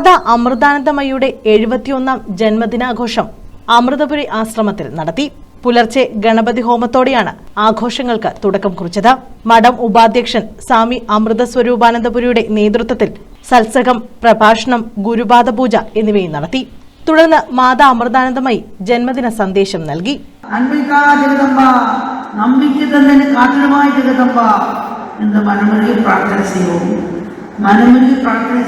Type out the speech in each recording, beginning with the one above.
രാധ അമൃതാനന്ദമയുടെ എഴുപത്തിയൊന്നാം ജന്മദിനാഘോഷം അമൃതപുരി ആശ്രമത്തിൽ നടത്തി. പുലർച്ചെ ഗണപതി ഹോമത്തോടെയാണ് ആഘോഷങ്ങൾക്ക് തുടക്കം കുറിച്ചത്. മഠം ഉപാധ്യക്ഷൻ സ്വാമി അമൃത സ്വരൂപാനന്ദപുരിയുടെ നേതൃത്വത്തിൽ സത്സംഗം പ്രഭാഷണം ഗുരുപാദ പൂജ എന്നിവയും നടത്തി. തുടർന്ന് മാതാ അമൃതാനന്ദമായി ജന്മദിന സന്ദേശം നൽകി. എന്ന് പ്രാർത്ഥന ചെയ്യുവും പ്രാർത്ഥന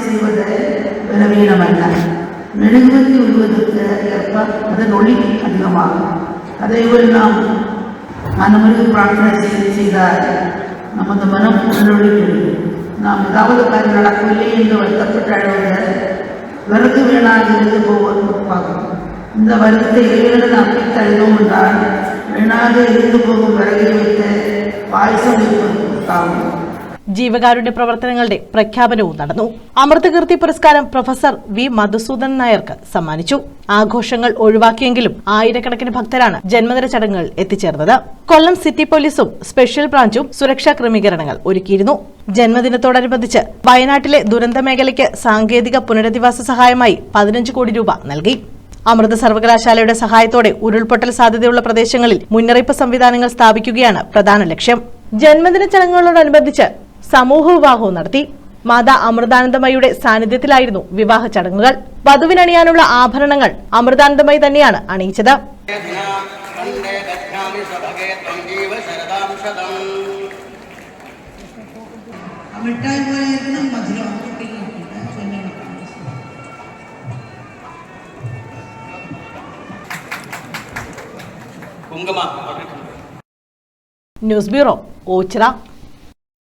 மெழுகுவத்தி விடுவதற்கு ஏற்ப அதன் ஒளி அதிகமாகும். அதேபோல் நாம் மனமொழி பிரார்த்தனை செய்து செய்தால் நமது மனம் உள்ளொளி நாம் ஏதாவது காரியம் நடக்கவில்லை என்று வருத்தப்பட்டு அழுவது வருத்து வீணாக இருந்து போவது உட்பாகும் இந்த வருத்தத்தை இறைவனிடம் அர்ப்பித்து அழுதோம் என்றால் வேணாக இருந்து போகும் விறகை வைத்து பாயசம் வைப்பதற்காகும் ജീവകാരുണ്യ പ്രവർത്തനങ്ങളുടെ പ്രഖ്യാപനവും നടന്നു. അമൃതകീർത്തി പുരസ്കാരം പ്രൊഫസർ വി മധുസൂദൻ നായർക്ക് സമ്മാനിച്ചു. ആഘോഷങ്ങൾ ഒഴിവാക്കിയെങ്കിലും ആയിരക്കണക്കിന് ഭക്തരാണ് ജന്മദിന ചടങ്ങുകൾ എത്തിച്ചേർന്നത്. കൊല്ലം സിറ്റി പോലീസും സ്പെഷ്യൽ ബ്രാഞ്ചും സുരക്ഷാ ക്രമീകരണങ്ങൾ ഒരുക്കിയിരുന്നു. ജന്മദിനത്തോടനുബന്ധിച്ച് വയനാട്ടിലെ ദുരന്ത മേഖലയ്ക്ക് സാങ്കേതിക പുനരധിവാസ സഹായമായി പതിനഞ്ച് കോടി രൂപ നൽകി. അമൃത സർവകലാശാലയുടെ സഹായത്തോടെ ഉരുൾപൊട്ടൽ സാധ്യതയുള്ള പ്രദേശങ്ങളിൽ മുന്നറിയിപ്പ് സംവിധാനങ്ങൾ സ്ഥാപിക്കുകയാണ് പ്രധാന ലക്ഷ്യം. ജന്മദിന ചടങ്ങുകളോടനുബന്ധിച്ച് സമൂഹ വിവാഹവും നടത്തി. മാതാ അമൃതാനന്ദമയുടെ സാന്നിധ്യത്തിലായിരുന്നു വിവാഹ ചടങ്ങുകൾ. വധുവിനണിയാനുള്ള ആഭരണങ്ങൾ അമൃതാനന്ദമയി തന്നെയാണ് അണിയിച്ചത്. News bureau Ochira.